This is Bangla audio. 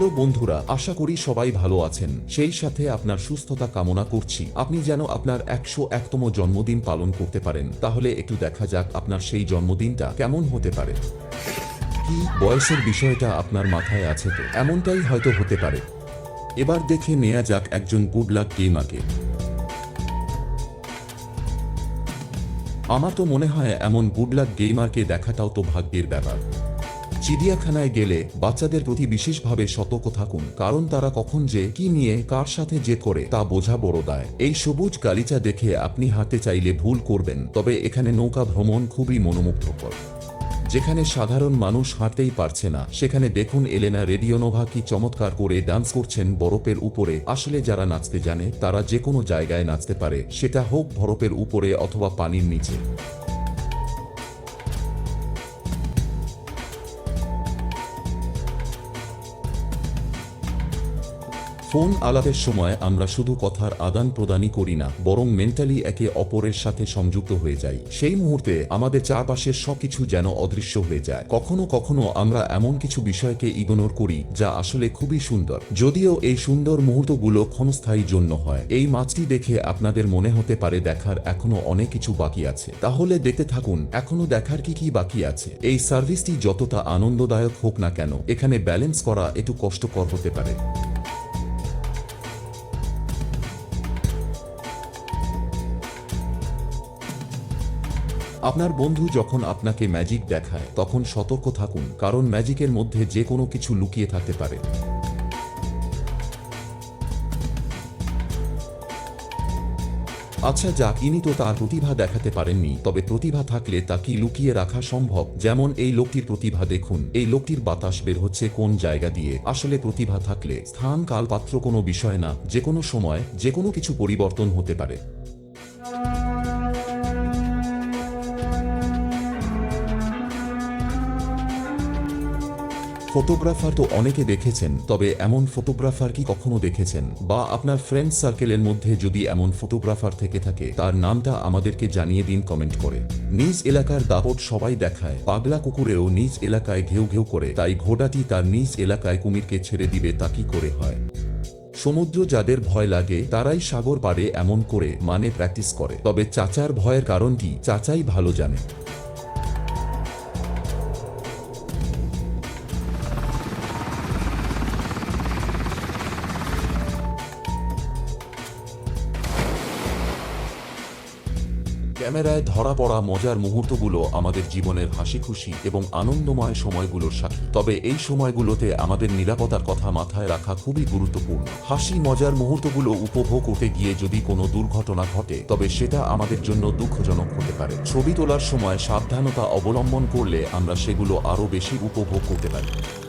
তো বন্ধুরা, আশা করি সবাই ভালো আছেন। সেই সাথে আপনার সুস্থতা কামনা করছি। আপনি যেন আপনার একশো একতম জন্মদিন পালন করতে পারেন। তাহলে একটু দেখা যাক আপনার সেই জন্মদিনটা কেমন হতে পারে। কি বয়সের বিষয়টা আপনার মাথায় আছে তো? এমনটাই হয়তো হতে পারে। এবার দেখে নেওয়া যাক একজন গুড লাক গেমাকে আমার তো মনে হয় এমন গুড লাক গেমারকে দেখাটাও তো ভাগ্যের ব্যাপার। চিড়িয়াখানায় গেলে বাচ্চাদের প্রতি বিশেষভাবে সতর্ক থাকুন, কারণ তারা কখন যে কি নিয়ে কার সাথে যে করে তা বোঝা বড় দায়। এই সবুজ গালিচা দেখে আপনি হাঁটতে চাইলে ভুল করবেন, তবে এখানে নৌকা ভ্রমণ খুবই মনোমুগ্ধকর। যেখানে সাধারণ মানুষ হাঁটতেই পারছে না, সেখানে দেখুন এলেনা রেডিওনোভা কি চমৎকার করে ডান্স করছেন বরফের উপরে। আসলে যারা নাচতে জানে, তারা যে কোনো জায়গায় নাচতে পারে, সেটা হোক বরফের উপরে অথবা পানির নিচে। ফোন আলাপের সময় আমরা শুধু কথার আদান প্রদানই করি না, বরং মেন্টালি একে অপরের সাথে সংযুক্ত হয়ে যাই। সেই মুহূর্তে আমাদের চারপাশের সবকিছু যেন অদৃশ্য হয়ে যায়। কখনো কখনো আমরা এমন কিছু বিষয়কে ইগনোর করি, যা আসলে খুবই সুন্দর। যদিও এই সুন্দর মুহূর্তগুলো ক্ষণস্থায়ী জন্য হয়, এই মাছটি দেখে আপনাদের মনে হতে পারে দেখার এখনও অনেক কিছু বাকি আছে। তাহলে দেখতে থাকুন, এখনও দেখার কি কি বাকি আছে? এই সার্ভিসটি যতটা আনন্দদায়ক হোক না কেন, এখানে ব্যালেন্স করা একটু কষ্টকর হতে পারে। আপনার বন্ধু যখন আপনাকে ম্যাজিক দেখায়, তখন সতর্ক থাকুন, কারণ ম্যাজিকের মধ্যে যে কোনো কিছু লুকিয়ে থাকতে পারে। আচ্ছা যাক, ইনি তো তার প্রতিভা দেখাতে পারেননি, তবে প্রতিভা থাকলে তা কি লুকিয়ে রাখা সম্ভব? যেমন এই লোকটির প্রতিভা দেখুন, এই লোকটির বাতাস বের হচ্ছে কোন জায়গা দিয়ে? আসলে প্রতিভা থাকলে স্থান কাল পাত্র কোনো বিষয় না যে কোনো সময় যে কোনো কিছু পরিবর্তন হতে পারে। ফটোগ্রাফার তো অনেকে দেখেছেন, তবে এমন ফটোগ্রাফার কি কখনো দেখেছেন? বা আপনার ফ্রেন্ড সার্কেলের মধ্যে যদি এমন ফটোগ্রাফার থেকে থাকে, তার নামটা আমাদেরকে জানিয়ে দিন কমেন্ট করে। নিজ এলাকার দাপট সবাই দেখায়, পাগলা কুকুরেও নিজ এলাকায় ঘেউ ঘেউ করে, তাই ঘোড়াটি তার নিজ এলাকায় কুমিরকে ছেড়ে দিবে, তা কি করে হয়? সমুদ্র যাদের ভয় লাগে, তারাই সাগর পারে এমন করে মানে প্র্যাকটিস করে। তবে চাচার ভয়ের কারণটি চাচাই ভালো জানে। ক্যামেরায় ধরা পড়া মজার মুহূর্তগুলো আমাদের জীবনের হাসি খুশি এবং আনন্দময় সময়গুলোর সাথী তবে এই সময়গুলোতে আমাদের নিরাপত্তার কথা মাথায় রাখা খুবই গুরুত্বপূর্ণ। হাসি, মজার মুহূর্তগুলো উপভোগ করতে গিয়ে যদি কোনো দুর্ঘটনা ঘটে, তবে সেটা আমাদের জন্য দুঃখজনক হতে পারে। ছবি তোলার সময় সাবধানতা অবলম্বন করলে আমরা সেগুলো আরও বেশি উপভোগ করতে পারি।